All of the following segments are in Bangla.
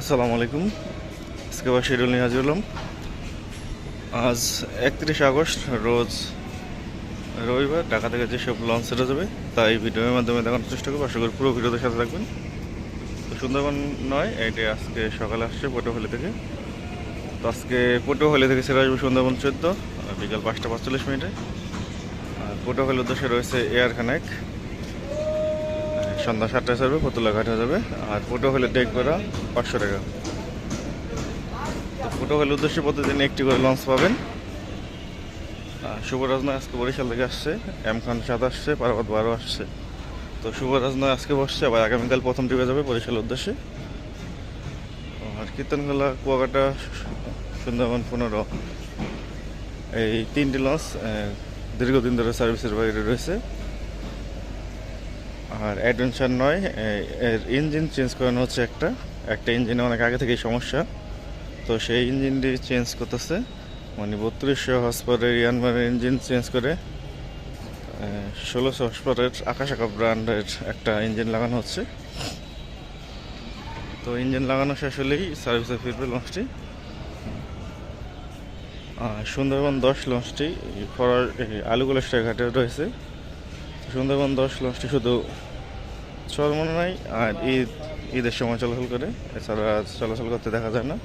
আসসালামু আলাইকুম। আজকে আবার শিডিউল নিয়ে হাজির হলাম। আজ একত্রিশে আগস্ট, রোজ রবিবার, ঢাকা থেকে যেসব লঞ্চ ছেড়ে যাবে তাই ভিডিওর মাধ্যমে দেখানোর চেষ্টা করব। আশা করি পুরো ভিডিওতে সাথে থাকবেন। তো সুন্দরবন নয়, এটি আজকে সকালে আসছে পটুয়াখালী থেকে। তো আজকে পটুয়াখালী থেকে ছেড়ে আসবে সুন্দরবন চোদ্দ বিকাল পাঁচটা পাঁচচল্লিশ মিনিটে। আর পটুয়াখালীর উদ্দেশ্যে রয়েছে এয়ার খানেক সন্ধ্যা সাতটায় ছাড়বে পতুলা ঘাটে যাবে। আর পটুয়াখালী ডেক করা পাঁচশো টাকা। তো হলে উদ্দেশ্যে প্রতিদিন একটি করে লঞ্চ পাবেন। আর শুভরাজ নয় আজকে বরিশাল থেকে আসছে। এম খান সাত আসছে, পার্বত বারো আসছে। তো শুভরাজ নয় আজকে বসছে, আবার আগামীকাল প্রথম টিপে যাবে বরিশাল উদ্দেশ্যে। আর কীর্তনখোলা, কুয়াকাটা, সুন্দরবন পনেরো। এই তিনটি লঞ্চ দীর্ঘদিন ধরে সার্ভিসের বাইরে রয়েছে। আর অ্যাডভেঞ্চার নয় এর ইঞ্জিন চেঞ্জ করানো হচ্ছে একটা। একটা ইঞ্জিনে অনেক আগে থেকেই সমস্যা। তো সেই ইঞ্জিনটি চেঞ্জ করতেছে। মানে বত্রিশশো হসপারের ইয়ানমারের ইঞ্জিন চেঞ্জ করে ষোলোশো হসপারের আকাশ আঁকা ব্র্যান্ডের একটা ইঞ্জিন লাগানো হচ্ছে। তো ইঞ্জিন লাগানো শেষ হলেই সার্ভিসে ফিরবে লঞ্চটি। সুন্দরবন দশ লঞ্চটি ফরার আলুগুলাস্টার ঘাটে রয়েছে। সুন্দরবন দশ, লঞ্চটি শুধু চার মনে নাই, আর ঈদ, ঈদের সময় চলাচল করে। এছাড়া চলাচল করতে দেখা যায় না।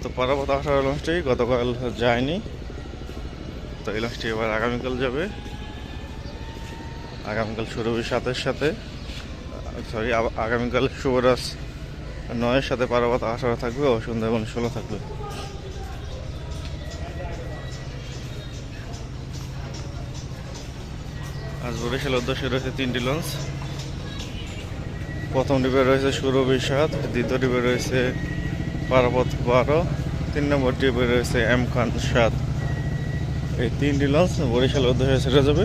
তো পারাবত আঠারো লঞ্চটি গতকাল যায়নি। তো এই লঞ্চটি এবার আগামীকাল যাবে। আগামীকাল সুরভি সাতের সাথে, সরি আগামীকাল শুভরাজ নয়ের সাথে পারাবত আঠারো থাকবে ও সুন্দরবন ষোলো থাকবে। আজ বরিশাল উদ্দেশ্যে রয়েছে তিনটি লঞ্চ। প্রথম ডিবে রয়েছে সুরভি সাত দ্বিতীয় ডিবে রয়েছে পারাপথ বারো, তিন নম্বর ডিবে রয়েছে এম খান সাত। এই তিনটি লঞ্চ বরিশাল উদ্দেশ্যে ছেড়ে যাবে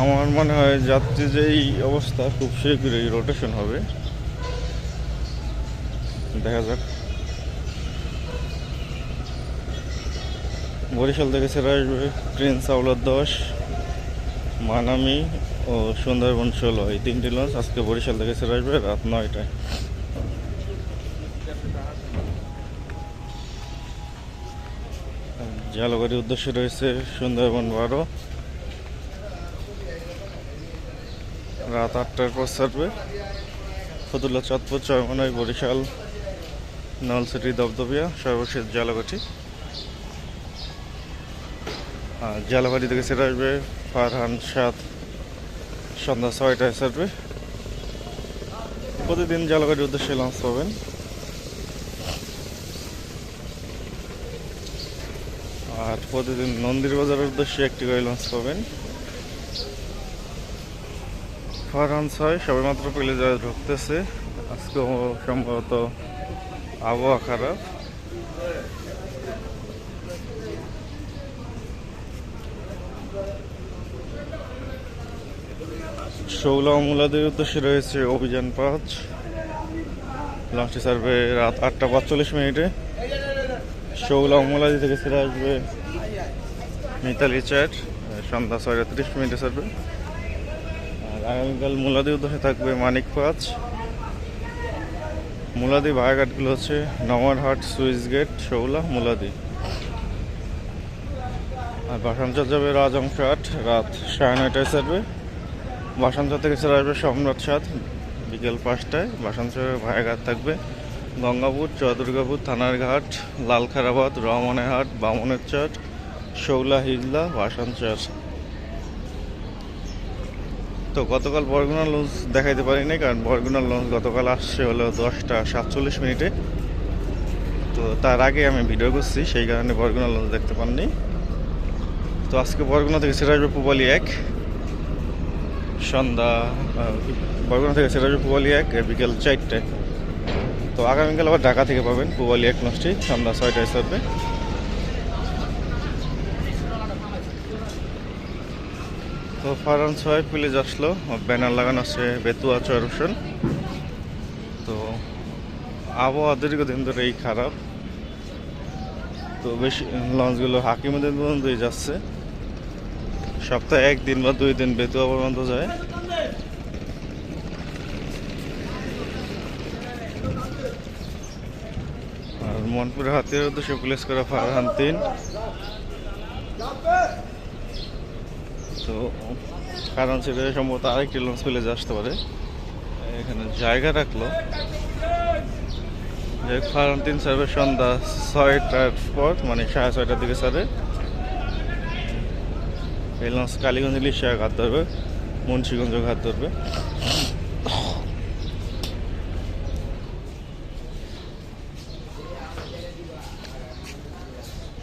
আমার মনে হয় যাত্রী যে এই অবস্থা, খুব শীঘ্রই রোটেশন হবে। দেখা যাক। বরিশাল থেকে ছেড়ে আসবে প্রিন্স আউলার দশ, মানামি ও সুন্দরবন ষোলো। এই তিনটি লঞ্চ আজকে বরিশাল থেকে ছেড়ে আসবে রাত নয়টায়। জালগাড়ির উদ্দেশ্যে রয়েছে সুন্দরবন বারো। রাত আটটার পর ছাড়বে ফতুল্লা, চাঁদপুর চয়মনাই বরিশাল, নলসিটি দবদবিয়া সর্বশেষ জালগাটি আর জালাবাড়ি থেকে সেটা আসবে ফারহান সাত সন্ধ্যা ছয়টায় ছাড়বে প্রতিদিন জালাবাড়ির উদ্দেশ্যে লঞ্চ পাবেন। আর প্রতিদিন নন্দির বাজারের উদ্দেশ্যে একটি করে লঞ্চ পাবেন। ফারহান ছয় সবে মাত্র পেলে যারা ঢুকতেছে। আজকে সম্ভবত আবহাওয়া খারাপ। ষোলো মূলাদের উদ্দেশ্যে রয়েছে অভিযান পাঁচ। লঞ্চটি সার্ভে রাত আটটা পাঁচচল্লিশ মিনিটে। ষোলো মূলাদি থেকে ছেড়ে আসবে মিতালি চ্যাট, সন্ধ্যা ছয়টা তিরিশ মিনিটে সার্ভে আর আগামীকাল মূলাদি উদ্দেশ্যে থাকবে মানিক পাঁচ। মূলাদি ভায়াঘাটগুলো হচ্ছে নমরহাট সুইচ গেট শৌলা, মূলাদি। আর বাসাঞ্চল যাবে রাজংশাট রাত সাড়ে নয়টায় সার্ভে বাসাঞ্চল থেকে ছেড়ে আসবে সম্রাট সাত বিকেল পাঁচটায়। বাসাঞ্চলের ভায়াঘাট থাকবে গঙ্গাপুর, চৌদুর্গাপুর, থানার ঘাট, লালখারাবাদ রহমানেরহাট বামনের চট শৌলা হিজলা বাসাঞ্চর তো গতকাল বরগুনা লঞ্চ দেখাইতে পারিনি, কারণ বরগুনা লঞ্চ গতকাল আসছে হলো দশটা সাতচল্লিশ মিনিটে। তো তার আগে আমি ভিডিও করছি, সেই কারণে বরগুনা লঞ্চ দেখতে পাননি। তো আজকে বরগুনা থেকে ছেড়ে আসবে পুবালি এক। সন্ধ্যা বরগুনা থেকে আসবে পুবালি এক বিকেল চারটায় তো আগামীকাল আবার ঢাকা থেকে পাবেন পুবালি এক লঞ্চটি সন্ধ্যা ছয়টায় ছাড়বে তো ফারান ছয় প্লেজ আসলো, ব্যানার লাগানো আছে বেতুয়া চরুষণ তো আবহাওয়া দীর্ঘদিন ধরে এই খারাপ। তো বেশি, লঞ্চগুলো হাকিমদের পর্যন্তই যাচ্ছে। সপ্তাহে একদিন বা দুই দিন বেতুয়া পর্যন্ত যায়। আর মনপুরে হাতের উদ্দেশ্যে পুলিশ করা ফারহান তিন। তো কারণ সেটা সম্ভবত আরেকটি লঞ্চ প্লেজে আসতে পারে। এখানে জায়গা রাখল। ফার্ম তিন সার্ভে সন্ধ্যা ছয়টার পর মানে সাড়ে ছয়টার দিকে সারে এই লঞ্চ কালীগঞ্জ ইলিশা ঘাট ধরবে, মুন্সিগঞ্জ ঘাট ধরবে।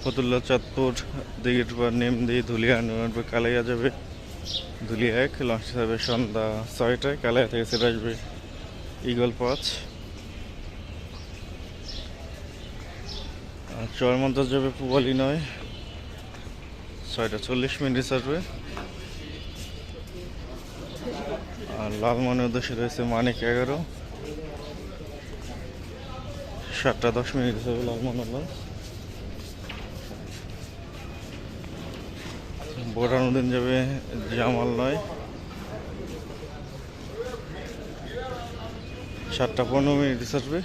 ফতুল্লা, চাঁদপুর দিঘির পর নেম দিয়ে ধুলিয়া নেওয়ার পর কালাইয়া যাবে। ধুলিয়া এক, লঞ্চ যাবে সন্ধ্যা ছয়টায়, কালাইয়া থেকে সেটা আসবে ইগল পাঁচ। আর চরমন্তর যাবে পুবালি নয়। ছয়টা চল্লিশ মিনিট ছাড়বে আর লালমনের উদ্দেশ্যে রয়েছে মানিক এগারো। সাতটা দশ মিনিট হিসাবে লালমনের লঞ্চ বোরানুদ্দিন যাবে, জামাল নয়। সাতটা পনেরো মিনিট ছাড়বে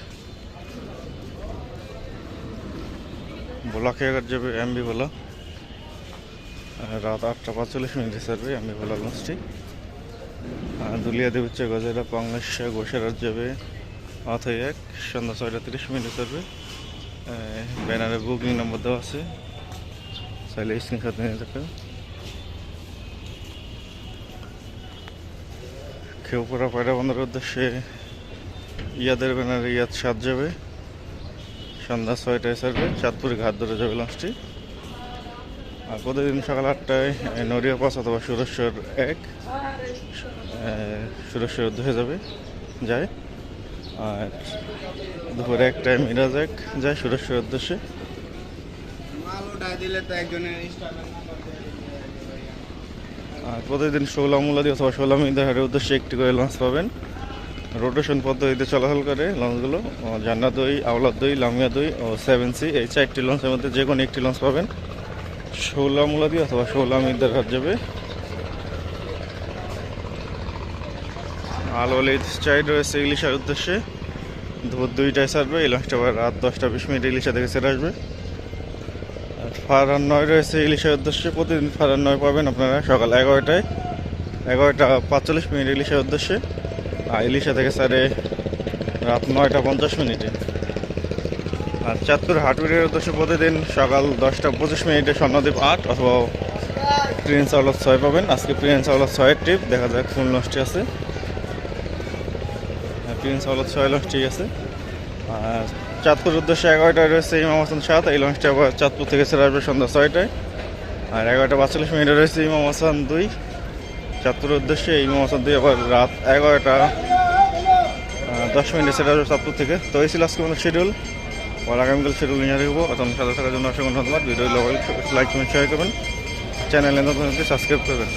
ভোলা খেয়াঘাট যাবে এমবি আর রাত আটটা পাঁচচল্লিশ মিনিটে ছাড়বে আমি ভোলা লঞ্চটি দুলিয়া দেবুচ্চা গজেরা পাংলাশা গোসারাত যাবে অথই এক, সন্ধ্যা ছয়টা তিরিশ মিনিটে ছাড়বে ব্যানারে বুকিং নম্বর দেওয়া আছে। চাইলে স্ক্রিনশট নিয়ে থাকবে খেউপুরা পায়রা বন্দরের উদ্দেশ্যে ইয়াদের ব্যানারে ইয়াদ সাত যাবে সন্ধ্যা ছয়টায় ছাড়বে চাঁদপুরে ঘাট ধরে যাবে লঞ্চটি প্রতিদিন সকাল আটটায় নড়িয়া পাঁচ অথবা সুরেশ্বর এক সুরেশ্বর উদ্দেশ্যে যাবে যায়। আর দুপুরে একটায় মিরাজ এক যায় সুরেশ্বর উদ্দেশ্যে। আর প্রতিদিন ষোলা মুলাদি অথবা ষোলা মিদাহারের উদ্দেশ্যে একটি করে লঞ্চ পাবেন। রোটেশন পদ্ধতিতে চলাচল করে লঞ্চগুলো ও জান্নাত দই আওলাদ দই লামিয়া দই ও সেভেন সি এই চারটি লঞ্চের মধ্যে যে কোনো একটি লঞ্চ পাবেন। ষোলা মুলাদি অথবা ষোলা মিদার হাট যাবে। আলোলিত চাইড রয়েছে ইলিশার উদ্দেশ্যে। দুপুর দুইটায় ছাড়বে, এই আবার রাত দশটা বিশ মিনিট ইলিশা থেকে ছেড়ে আসবে। আর ফারান নয় রয়েছে ইলিশের উদ্দেশ্যে, প্রতিদিন ফারান নয় পাবেন আপনারা সকাল এগারোটায়। এগারোটা পাঁচচল্লিশ মিনিট ইলিশের উদ্দেশ্যে। আর ইলিশা থেকে সাড়ে রাত নয়টা পঞ্চাশ মিনিটে। আর চাঁদপুর হাটুরির উদ্দেশ্যে প্রতিদিন সকাল দশটা পঁচিশ মিনিটে স্বর্ণদ্বীপ আট অথবা প্রিন্স আউলাদ ছয় পাবেন। আজকে প্রিন্স আউলাদ ছয়ের ট্রিপ দেখা যাক কোন লঞ্চটি আছে। হ্যাঁ, প্রিন্স আউলাদ ছয় লঞ্চটি আছে। আর চাঁদপুর উদ্দেশ্যে এগারোটায় রয়েছে ইমাম হাসান সাত এই লঞ্চটা আবার চাঁদপুর থেকে ছেড়ে আসবে সন্ধ্যা ছয়টায়। আর এগারোটা পাঁচচল্লিশ মিনিটে রয়েছে ইমাম হাসান দুই। চাঁদপুর উদ্দেশ্যে ইমাম হাসান দুই আবার রাত এগারোটা দশ মিনিটে ছেড়ে আসবে চাঁদপুর থেকে। তো এই ছিল আজকে আমাদের শিডিউল আর আগামীকাল সেটুল নিয়ে রাখব এখন সাথে থাকার জন্য অসংখ্য ধন্যবাদ। ভিডিও লাইক কমেন্ট শেয়ার করবেন। চ্যানেল সাবস্ক্রাইব করবেন।